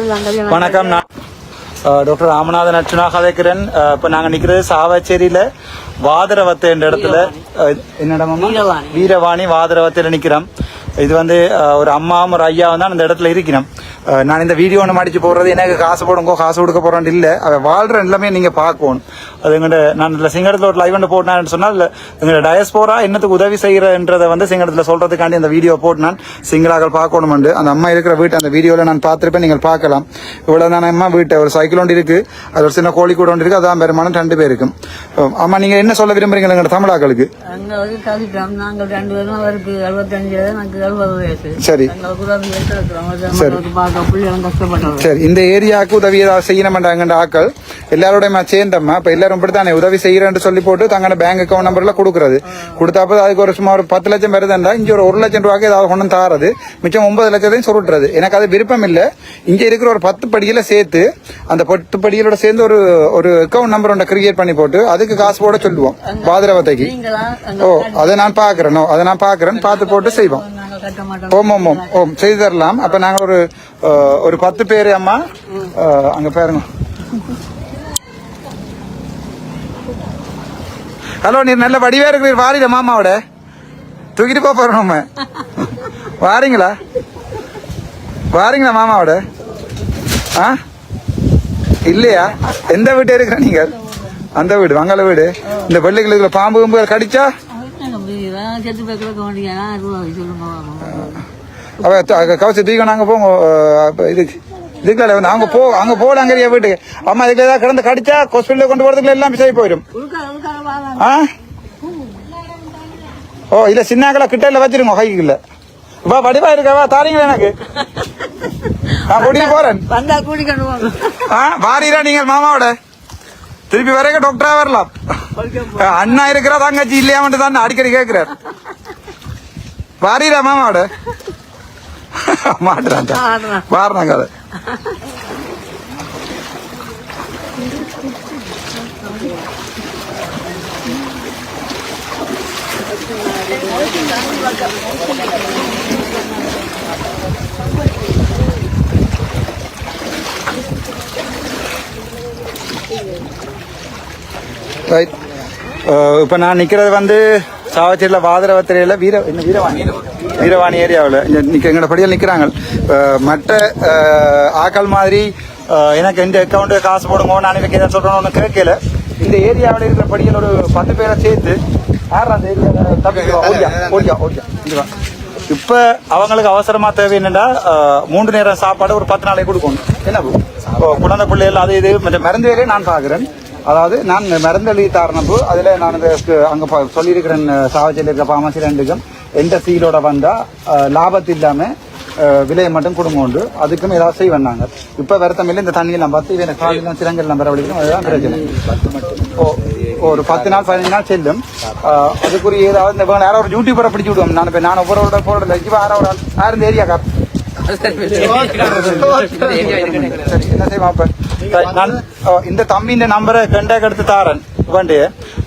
வணக்கம். நான் டாக்டர் ராமநாதன் அர்ச்சனா கதைக்கிறேன் இப்ப நாங்க நிக்கிறது சாவச்சேரியில வாதரவத்தை என்ற இடத்துல என்னடமா வீரவாணி. வாதரவத்தையில நிக்கிறோம். இது வந்து ஒரு அம்மாவும் ஒரு ஐயாவும் தான் இந்த இடத்துல இருக்கிறோம். நான் இந்த வீடியோ ஒன்று மடிச்சு போடுறது எனக்கு காசு போடுங்கோ காசு கொடுக்க போறேன் இல்ல. அவ வாழ்ற எல்லாமே நீங்க பார்க்கணும். அது எங்கள்ட நான் இதுல சிங்கடத்துல ஒரு லைவ் ஒன்று போட்டேன்னு சொன்னால் எங்களோட டயஸ்போரா என்னத்துக்கு உதவி செய்யறன்றதை வந்து சிங்கடத்துல சொல்றதுக்காண்டி அந்த வீடியோ போட்டு நான் சிங்களாக்கள் பார்க்கணும் அந்த அம்மா இருக்கிற வீட்டு அந்த வீடியோல நான் பார்த்திருப்பேன் நீங்கள் பார்க்கலாம். இவ்வளவு தான் அம்மா வீட்டை ஒரு சைக்கிள் ஒன்று இருக்கு. அது ஒரு சின்ன கோழி கூட ஒன்று இருக்கு. அதான் பெருமானம் ரெண்டு பேருக்கும் அம்மா நீங்க என்ன சொல்ல விரும்புறீங்க எங்களோட தமிழாக்களுக்கு? அங்க வந்து கவிதம் நாங்கள் ரெண்டு பேரும் அவருக்கு எழுபத்தஞ்சு வயது எனக்கு எழுபது வயசு. சரி. சரி இந்த ஏரியாவுக்கு உதவி ஏதாவது செய்யணுமெண்டாங்கன்ற ஆக்கள். எல்லாரோடையுமா சேர்ந்தம்மா இப்ப எல்லாரும் இப்படித்தானே உதவி செய்யறேன்னு சொல்லி போட்டு தங்களோட பேங்க் அக்கௌண்ட் நம்பர்ல கொடுக்கறது. கொடுத்தாப்ப அதுக்கு ஒரு சும்மா ஒரு பத்து லட்சம் வருதுண்டா இங்க ஒரு ஒரு லட்சம் ரூபாய்க்கு ஏதாவது வந்து தாரது. மிச்சம் ஒன்பது லட்சத்தையும் சுருட்டுறது. எனக்கு அது விருப்பம் இல்ல. இங்க இருக்கிற ஒரு பத்து படியில சேர்த்து அந்த பத்து படிகளோட சேர்ந்து ஒரு ஒரு அக்கௌண்ட் நம்பர் ஒன்றை கிரியேட் பண்ணி போட்டு அதுக்கு காசு போட சொல்லுவோம் பாதிரவத்தைக்கு. ஓ அதை நான் பாக்குறேன். ஓ, அதை நான் பாக்குறேன் பார்த்து போட்டு செய்வோம். ஓம் ஓம் ஓம். ஓம். செய்து தரலாம். அப்ப நாங்க ஒரு ஒரு பத்து பேர் அம்மா. அங்கே அங்க பாருங்க. ஹலோ நீர் நல்ல வடிவா இருக்கிறீர். வாரிட மாமாவோட. தூக்கிட்டு போக போறோம் நம்ம. வாரீங்களா? வாரீங்களா மாமாவோட? ஆ? இல்லையா? எந்த வீட்டே இருக்கிற நீங்க அந்த வீடு வங்காள வீடு. இந்த பள்ளிகளுக்கு பாம்பு கும்பு கடிச்சா? செத்து போய் கிடக்க வேண்டியா ரூபாய் சொல்லுங்க கவசி தூக்கி நாங்க போங்க அஹ், அப்ப இதுக்கு இதுக்குள்ள வந்து அவங்க போ அங்க அங்கறியா வீட்டுக்கு. அம்மா இதுக்கு ஏதாவது கிடந்து கடிச்சா ஹாஸ்பிட்டல கொண்டு போறதுக்குள்ள எல்லாம் சரி போயிடும். ஆ? ஓ இல்ல சின்னாக்கள கிட்ட இல்ல வச்சிருங்க கைக்குள்ள வா வடிவா இருக்கவா தாரீங்களா எனக்கு? நான் கூட்டிட்டு போறேன். வந்தா ஆ வாரீரா நீங்கள் மாமாவோட? திருப்பி வரைக்கும் டாக்டரா வரலாம் அஹ், அண்ணா இருக்கிறா தங்கச்சி இல்லையாமட்டு தான் அடிக்கடி கேட்கிறார் வாரீரா மாமாவோட மாட்டுறான் ஆடுறான். வாரணாங்க அதை ரைட் uh, இப்போ நான் நிற்கிறது வந்து சாவச்சேரியில் வாதரவத்திரையில் வீர என்ன வீரவாணி? வீரவாணி ஏரியாவில். இங்கே நிற்க எங்களோட படியில் நிற்கிறாங்க uh, மற்ற uh, ஆக்கள் மாதிரி எனக்கு இந்த அக்கௌண்ட்டு காசு போடுங்க நான் எனக்கு எதாவது சொல்கிறோன்னு கேட்கல. இந்த ஏரியாவில் இருக்கிற படியில் ஒரு பத்து பேரை சேர்த்து யார் அந்த ஏரியாவில் தப்பி ஓடியா ஓடியா ஓடியா அவங்களுக்கு அவசரமாக தேவை என்னென்னா மூன்று நேரம் சாப்பாடு ஒரு பத்து நாளைக்கு கொடுக்கணும். என்ன குழந்தை பிள்ளைகள் அது இது மற்ற மருந்து வேலையை நான் பார்க்குறேன். அதாவது நான் மருந்து தாரணப்பு அதில் நான் இந்த சொல்லியிருக்கிறேன் சாவச்சியில் இருக்கிற பாமசி ரெண்டுக்கும். எந்த சீலோட வந்தால் லாபத்து இல்லாமல் விலையை மட்டும் கொடுங்க உண்டு. அதுக்கும் ஏதாவது செய்வேன் வந்தாங்க இப்போ வருத்தமில்லை இந்த தண்ணியெல்லாம் பார்த்து இவன் காலையில் சிறங்கல் நம்பர் வலிக்கும் அதுதான் பிரச்சனை. ஓ ஒரு பத்து நாள் பதினஞ்சு நாள் செல்லும். அதுக்குரிய ஏதாவது இந்த யாரோ ஒரு யூடியூபரை பிடிச்சி விடுவோம். நான் இப்போ நான் ஒவ்வொரு போடல வச்சு வேற ஒரு ஆள் இந்த ஏரியா கார் என்ன நான் ஆஹ் இந்த நம்பரை கண்டாக் எடுத்து தாரேன் வேண்டு.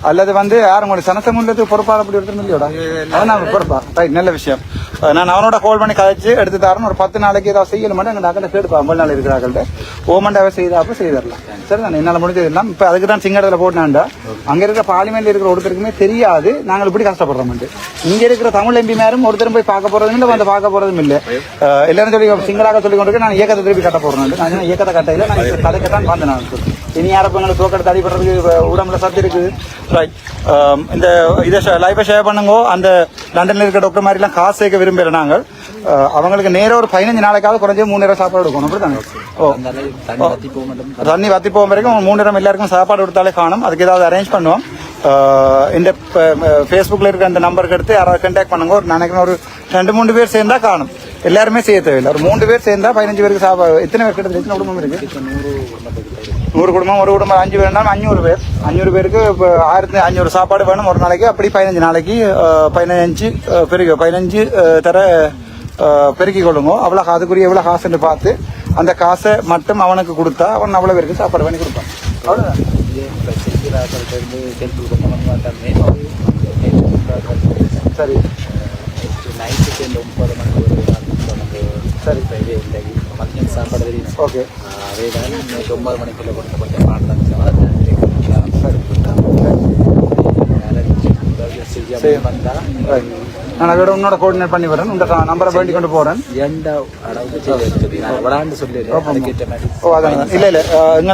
அல்லது வந்து யாரும் உங்களுக்கு சனசமுள்ளது பொறுப்பாக அப்படி எடுத்து இல்லையோடா? நான் பொறுப்பா. ரைட் நல்ல விஷயம். நான் அவனோட கால் பண்ணி கதைச்சு எடுத்து தரேன் ஒரு பத்து நாளைக்கு ஏதாவது செய்யணுமான்னு எங்கள் நகலை கேடுப்பா ஐம்பது நாள் இருக்கிறாங்கள்ட்ட ஓமண்டாவே செய்தாப்ப செய்திடலாம். சரி நான் என்னால் முடிஞ்சது எல்லாம். இப்போ அதுக்கு தான் சிங்கடத்தில் போட்டாண்டா அங்க இருக்கிற பார்லிமெண்ட்ல இருக்கிற ஒருத்தருக்குமே தெரியாது. நாங்கள் இப்படி கஷ்டப்படுறோம் இங்க இருக்கிற தமிழ் எம்பி மேரும் ஒருத்தரும் போய் பார்க்க போறதும் இல்லை வந்து பார்க்க போறதும் இல்லை. எல்லாரும் சொல்லி சிங்களாக சொல்லி கொண்டு நான் இயக்கத்தை திருப்பி கட்ட போறேன். நான் இயக்கத்தை கட்டையில நான் கதைக்கத்தான் வந்தேன் நான் இனி யாரப்ப எங்களுக்கு தோக்கெடுத்து அடிபடுறதுக்கு உடம்புல சத்து இருக்குது. ரைட் இந்த இதை லைஃபை ஷேர் பண்ணுங்க. அந்த லண்டன்ல இருக்கிற டாக்டர் மாதிரி எல்லாம் காசு சேர்க்க விரும்பல நாங்கள். அஹ் அவங்களுக்கு நேரா ஒரு பதினஞ்சு நாளைக்காவது குறைஞ்ச மூணு நேரம் சாப்பாடு கொடுக்கணும். அப்படித்தாங்க ஓ. தண்ணி வத்தி போகும் வரைக்கும் மூணு நேரம் எல்லாருக்கும் சாப்பாடு கொடுத்தாலே காணும். அதுக்கு ஏதாவது அரேஞ்ச் பண்ணுவோம். அஹ் இந்த ஃபேஸ்புக்கில் இருக்கிற அந்த நம்பருக்கு எடுத்து யாராவது கான்டாக்ட் பண்ணுங்க. ஒரு நினைக்கிறேன் ஒரு ரெண்டு மூணு பேர் சேர்ந்தா காணும். எல்லாருமே செய்ய தேவையில்லை. ஒரு மூணு பேர் சேர்ந்தா பதினஞ்சு பேருக்கு சாப்பாடு எத்தனை பேர் கிட்ட எத்தனை குடும்பம் இருக்கு? நூறு குடும்பம் ஒரு குடும்பம் அஞ்சு பேர்னாலும் அஞ்சூறு பேர். அஞ்சூறு பேருக்கு இப்போ ஆயிரத்தி அஞ்சூறு சாப்பாடு வேணும். ஒரு நாளைக்கு அப்படி பதினஞ்சு நாளைக்கு பதினஞ்சு பெருகு பதினஞ்சு தர அஹ், பெருக்கிக் கொள்ளுங்க. அவ்வளோ அதுக்குரிய எவ்வளோ காசுன்னு பார்த்து அந்த காசை மட்டும் அவனுக்கு கொடுத்தா அவன் அவ்வளோ பேருக்கு சாப்பாடு பண்ணி கொடுப்பான். அவ்வளோதான் சரி. நைட்டு சேர்ந்து ஒன்பது மணி ஒரு சரி மதியம் சாப்பாடு தெரியும் ஓகே. அதே தான் இன்னைக்கு ஒன்பது மணிக்குள்ள கொடுத்த கொஞ்சம் நான் அதோட உன்னோட கோஆர்டினேட் பண்ணி வரேன் உங்க நம்பரை வேண்டி கொண்டு போறேன் எந்த விளாண்டு சொல்லி ஓ அதான் இல்ல இல்ல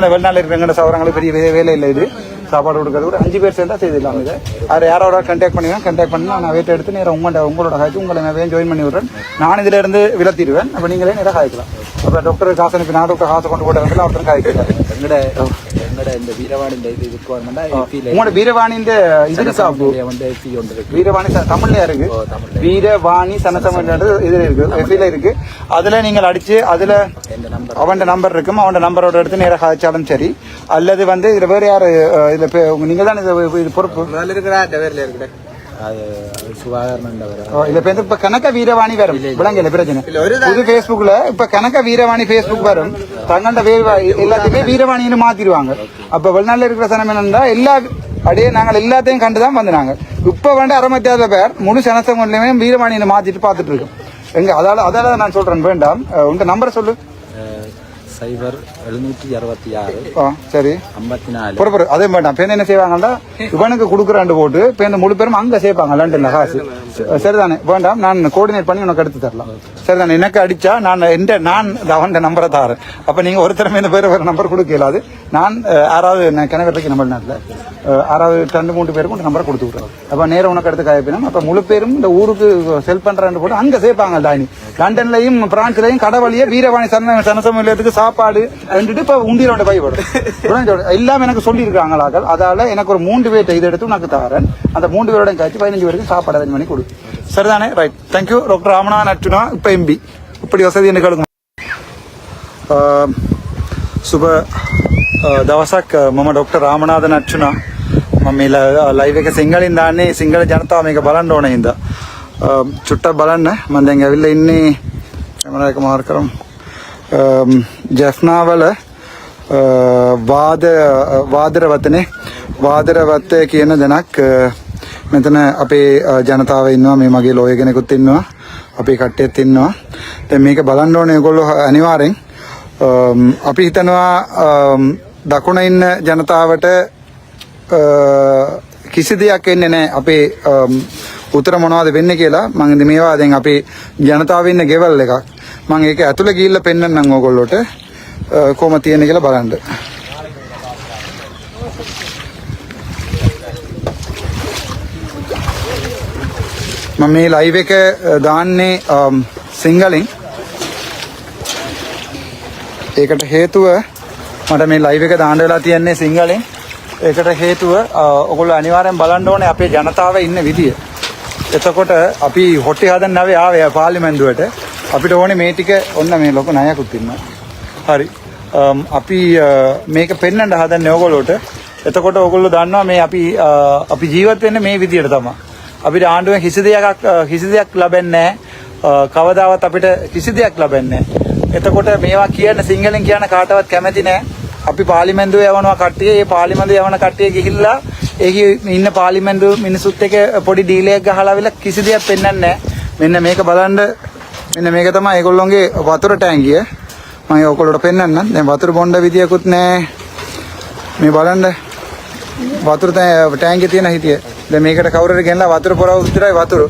வெளிநாள் இருக்கிற சவரங்களுக்கு பெரிய வேலை இல்லை இது சாப்பாடு கொடுக்கறது கூட அஞ்சு பேர் சேர்ந்தா செய்திடலாம் இது. அவர் யாரோட கண்டாக்ட் பண்ணுவேன் கண்டாக்ட் பண்ணி நான் வெயிட் எடுத்து நேரம் உங்களோட உங்களோட காய்ச்சி உங்களை நான் ஜாயின் பண்ணி விடுறேன். நான் இதுல இருந்து விலத்திடுவேன். அப்ப நீங்களே நேரம் காய்க்கலாம். அப்ப டாக்டர் காசு அனுப்பி நான் டாக்டர் காசு கொண்டு போட்டு வந்து ஒருத்தர் காய்க்கிறார் எங்கட இந்த வீரவாணி இந்த இது உங்களோட வீரவாணி இந்த இது வந்து எப்பி ஒன்று இருக்கு. வீரவாணி தமிழ்ல இருக்கு. வீரவாணி சனசமன்றது இதுல இருக்கு. எஃபில இருக்கு. அதுல நீங்கள் அடிச்சு அதுல அவன் நம்பர் இருக்கும். அவன் நம்பரோட எடுத்து நேராக சரி. அல்லது வந்து இதுல வேற யாரு இதுல நீங்க தான் இது பொறுப்பு? அது பேருந்து இப்ப கணக்க வீரவாணி வரும் விளங்கல பிரச்சனை புது Facebookல இப்ப கணக்க வீரவாணி Facebook வரும் தங்கண்ட எல்லாத்தையுமே வீரவாணின்னு மாத்திடுவாங்க அப்ப வெளிநாட்டுல இருக்கிற சனம் என்னன்னா எல்லா அப்படியே நாங்கள் எல்லாத்தையும் கண்டுதான் வந்தாங்க இப்ப வந்து அறமத்தியாத பேர் முழு சனசங்கொண்டுலயுமே வீரவாணின்னு மாத்திட்டு பாத்துட்டு இருக்கோம் எங்க அதால அதால நான் சொல்றேன் வேண்டாம் உங்க நம்பரை சொல்லு சைபர் எழுநூற்றி அறுபத்தி ஆறு. ஆ, சரி. ஐம்பத்தி நாலு. பொறுப்பு அதே வேண்டாம் பேருந்து என்ன செய்வாங்கன்னா இவனுக்கு கொடுக்குறாண்டு போட்டு பேருந்து முழு பேரும் அங்க சேர்ப்பாங்க லண்டன்ல காசு. சரிதானே? வேண்டாம். நான் கோஆர்டினேட் பண்ணி உனக்கு எடுத்து தரலாம். சரிதானே? எனக்கு அடிச்சா நான் எந்த நான் அவன் நம்பரை தாரேன். அப்ப நீங்க ஒருத்தரமே இந்த பேர் வேற நம்பர் கொடுக்க இயலாது. நான் ஆறாவது நான் கிணக்கட்டுக்கு நம்ம நாட்டில் ஆறாவது ரெண்டு மூணு பேருக்கு இந்த நம்பரை கொடுத்து விட்றேன் அப்ப நேரம் உனக்கு எடுத்து காயப்பினும் அப்ப முழு பேரும் இந்த ஊருக்கு செல் பண்றான்னு போட்டு அங்க சேர்ப்பாங்க டாயினி லண்டன்லயும் பிரான்ஸ்லயும் கடவழியே வீரவாணி சன சனசமூலியத்துக்கு சாப்பாடு ரெண்டுட்டு இப்ப உண்டியலோட பை வரும் இவ்வளவு சொல்றேன். எல்லாம் எனக்கு சொல்லியிருக்காங்களாக்கள் அதால எனக்கு ஒரு மூன்று பேர்ட்ட இதை எடுத்து உனக்கு தரேன் அந்த மூன்று பேரோட காய்ச்சி பதினஞ்சு பேருக்கு சாப்பாடு அரேஞ்ச் பண்ணி கொடு சரிதானே right thank you doctor Ramanathan Archuna இப்ப எம்பி இப்படி வசதி எனக்கு கேளுங்க සුබ දවසක් මම ඩොක්ට රාමනාධන අච්චුනා මම මේ ලයිව එක සිංහලින් දාන්නේ සිංහල ජනතාව මේක බලන්න ඕන හින්දා චුට්ටක් බලන්න මම දැන් ඇවිල්ලා ඉන්නේ කැමරා එක මාර් කරමු Um, ජැෆ්නාවල uh, වාද uh, වාදරවතනේ. වාදරවත්තය කියන දෙනක් අ, මෙතන අපේ අ, ජනතාව ඉන්නවා මේ මගේ ලෝය කෙනෙකුත් ඉන්නවා අපේ කට්ටියත් ඉන්නවා. දැන් මේක බලන්න ඕනේ ඒගොල්ලෝ අනිවාර්යෙන්. අම්, අපි හිතනවා අම්, දකුණ ඉන්න ජනතාවට අ, කිසි දෙයක් එන්නේ නැහැ. අපේ අම්, උතර මොනවද වෙන්නේ කියලා. මම ඉතින් මේවා දැන් අපේ ජනතාව ඉන්න ගෙවල් එකක්. මම ඒක ඇතුළේ ගිහිල්ලා පෙන්නන්නම් ඕගොල්ලෝට. අ, කොහොම තියෙන්නේ කියලා බලන්න. මම මේ ලයිව් එක අ, දාන්නේ අම්, සිංහලෙන්. ඒකට හේතුව මට මේ ලයිව් එක දාන්න වෙලා තියන්නේ සිංහලෙන්. ඒකට හේතුව අ, ඔයගොල්ලෝ අනිවාර්යෙන් බලන්න ඕනේ අපේ ජනතාව ඉන්න විදිය. එතකොට අපි හොටි හදන්න ආවේ ආවේ පාර්ලිමේන්තුවට. අපිට ඕනේ මේ ටික ඔන්න මේ ලොකු ණයකුත් ඉන්නවා. හරි. අම්, අපි අ, මේක පෙන්වන්න හදන්නේ ඕගොල්ලෝට. එතකොට ඕගොල්ලෝ දන්නවා මේ අපි අ, අපි ජීවත් වෙන්නේ මේ විදියට තමයි. අපිට ආණ්ඩුවෙන් කිසි දෙයක් අ, කිසි දෙයක් ලැබෙන්නේ නැහැ. අ, කවදාවත් අපිට කිසි දෙයක් ලැබෙන්නේ නැහැ. එතකොට මේවා කියන්න සිංහලෙන් කියන්න කාටවත් කැමති නැහැ. අපි පාර්ලිමේන්තුවේ යවනවා කට්ටිය. ඒ පාර්ලිමේන්තුවේ යවන කට්ටිය ගිහිල්ලා ඒකේ ඉන්න පාර්ලිමේන්තු මිනිසුත් එක්ක පොඩි ඩීල් එකක් ගහලා අවිලා කිසි දෙයක් පෙන්වන්නේ නැහැ. මෙන්න මේක බලන්න මෙන්න මේක තමයි ඒගොල්ලොන්ගේ වතුර ටැංකිය. මම ඔයගොල්ලෝට පෙන්වන්නම්. දැන් වතුර බොණ්ඩ විදියකුත් නැහැ. මේ බලන්න වතුර තැ- ටැංකිය තියෙන හිටිය. දැන් මේකට කවුරු හරි ගෙනලා වතුර පොරව විතරයි වතුර.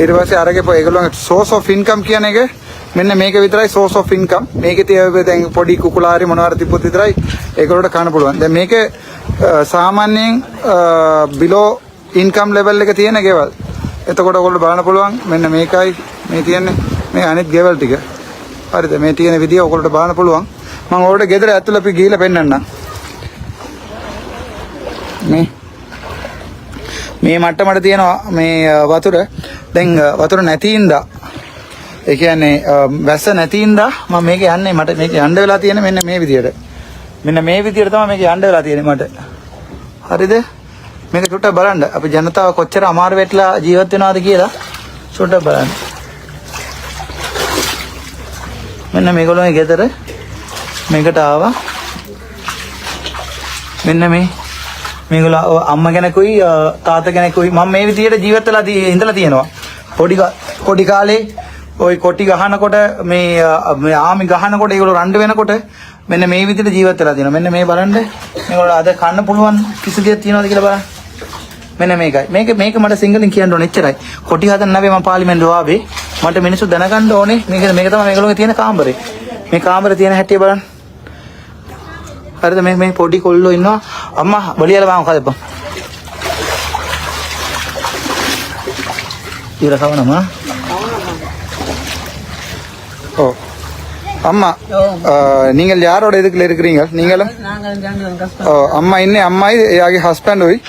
ඊට පස්සේ අරගේ පො ඒගොල්ලෝගේ source of income කියන එක මෙන්න මේක විතරයි source of income. මේකේ තියෙන දැන් පොඩි කුකුලා හරි මොනවා හරි තිබ්බොත් විතරයි ඒගොල්ලෝට කන්න පුළුවන්. දැන් මේක අ, සාමාන්‍යයෙන් below income level එක තියෙන ගෙවල්. එතකොට ඔයගොල්ලෝ බලන්න පුළුවන් මෙන්න මේකයි මේ තියෙන්නේ මේ අනිත් ගෙවල් ටික. හරිද? මේ තියෙන විදිය ඔයගොල්ලෝට බලන්න පුළුවන්. මම ඔයාලට ගෙදර ඇතුළ අපි ගිහිල්ලා පෙන්නන්නම්. මේ මේ මට්ටමට තියෙනවා මේ අ, වතුර දැන් අ, වතුර නැති ඉඳා ඒ කියන්නේ අ, වැස්ස නැති ඉඳා මම මේක යන්නේ මට මේක යන්න වෙලා තියෙන මෙන්න මේ විදියට මෙන්න මේ විදියට තමයි මේක යන්න වෙලා තියෙන්නේ මට හරිද මේක චුට්ටක් බලන්න අපි ජනතාව කොච්චර අමාරු වෙట్లా ජීවත් වෙනවද කියලා චුට්ටක් බලන්න මෙන්න මේගොල්ලෝගේ ගෙදර මේකට ආවා මෙන්න මේ මේගොල්ලෝ ඔව් අම්මා කෙනෙකුයි අ, තාත්තා කෙනෙකුයි මම මේ විදිහට ජීවත් වෙලා දී- ඉඳලා තියෙනවා පොඩි කා- පොඩි කාලේ ওই කොටි ගහනකොට මේ අ, මේ ආමි ගහනකොට ඒගොල්ලෝ රණ්ඩු වෙනකොට මෙන්න මේ විදිහට ජීවත් වෙලා තියෙනවා. මෙන්න මේ බලන්න. මේගොල්ලෝ අද කන්න පුළුවන් කිසි දෙයක් තියනවද කියලා බලන්න. මෙන්න මේකයි. මේක මේක මට සිංහලෙන් කියන්න ඕනේ එච්චරයි. කොටි හදන්න නැවේ මම පාර්ලිමේන්තුව ආවේ. මට මිනිස්සු දැනගන්න ඕනේ. මේක මේක තමයි මේගොල්ලෝගේ තියෙන කාමරේ. මේ කාමරේ තියෙන හැටි බලන්න. හරිද මේ මේ පොඩි කොල්ලෝ ඉන්නවා. අම්මා බලියලා බාම කදපන්. ඉර කවනම ஓ அம்மா அஹ், நீங்கள் யாரோட இதுக்குள்ள இருக்கிறீங்க நீங்களும் நாங்கள் ரெண்டு பேரும் கஷ்டம் ஓ, அம்மா இன்னே அம்மா யாகி ஹஸ்பண்ட் ಹೋಯ್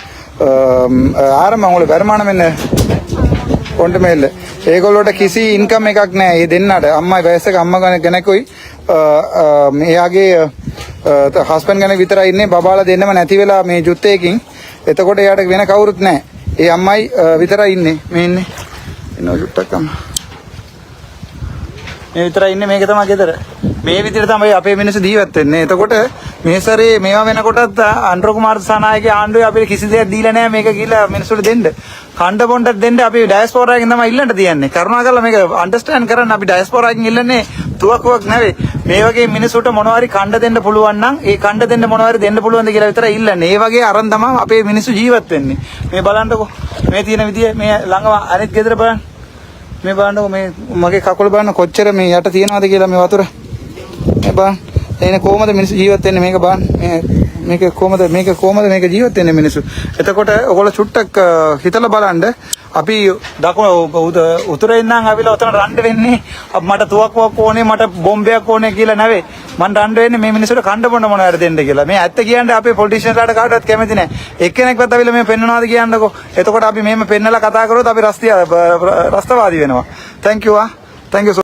ආරම அவங்களுக்கு வருமானம் என்ன ඔන්ට මේල්ල ඒගොල්ලොට කිසි ඉන්කම් එකක් නෑ. ඒ දෙන්නට. අම්මයි වයසක අම්ම ගන ගැනකුයි. එයාගේ හස්පන් ගැන විතර ඉන්නේ. බාල දෙන්නම නැති වෙලා මේ ජුත්තයකින් එතකොට එයාට වෙන කවුරුත් නෑ. ඒ අම්මයි විතර ඉන්නේ. මෙන්නේ එන්න ජුට්ටක්කම්. මේ විතර ඉන්න. මේක තමා ගෙදර. මේ විදිහට තමයි අපේ මිනිස්සු ජීවත් වෙන්නේ. එතකොට මේ සැරේ මේවා වෙනකොටත් අන්ඩ්‍රෝ කුමාර සනායකගේ ආණ්ඩුවේ අපිට කිසි දෙයක් දීලා නැහැ මේක කියලා මිනිස්සුන්ට දෙන්න. කණ්ඩ බොණ්ඩක් දෙන්න අපි ඩයස්පෝරා එකෙන් තමයි ඉල්ලන්න තියන්නේ. කරුණාකරලා මේක අන්ඩර්ස්ටෑන්ඩ් කරන්න අපි ඩයස්පෝරා එකෙන් ඉල්ලන්නේ තුවක්කුවක් නෙවෙයි. මේ වගේ මිනිස්සුන්ට මොනවාරි කණ්ඩ දෙන්න පුළුවන් නම් ඒ කණ්ඩ දෙන්න මොනවාරි දෙන්න පුළුවන්ද කියලා විතරයි ඉල්ලන්නේ. ඒ වගේ අරන් තමයි අපේ මිනිස්සු ජීවත් වෙන්නේ. මේ බලන්නකෝ. මේ තියෙන විදිය මේ ළඟම අනිත් ගෙදර බලන්න. මේ බලන්නකො මේ මගේ කකුල බලන්න කොච්චර මේ යට තියනවද කියලා මේ වතුර. මේ බලන්න. එනේ කොහමද මිනිස්සු ජීවත් වෙන්නේ මේක බලන්න. මේ මේක කොහමද මේක කොහමද මේක ජීවත් වෙන්නේ මිනිස්සු. එතකොට ඔයගොල්ලෝ චුට්ටක් අ, හිතලා බලන්න අපි දකුණ උද- උතුරේ ඉඳන් ආවිලා උතන රණ්ඩ වෙන්නේ අප මට තුවක්කුවක් ඕනේ මට බෝම්බයක් ඕනේ කියලා නෙවෙයි. මම රණ්ඩ වෙන්නේ මේ මිනිස්සුන්ට කණ්ඩ බොන්න මොනවාරි දෙන්න කියලා. මේ ඇත්ත කියන්නේ අපේ පොලිටිෂියන්ලාට කාටවත් කැමති නැහැ. එක්කෙනෙක්වත් අවිලා මේ පෙන්නනවාද කියන්නකෝ. එතකොට අපි මෙහෙම පෙන්නලා කතා කරොත් අපි රස්තිය රස්තවාදී වෙනවා. thank you ආ. thank you so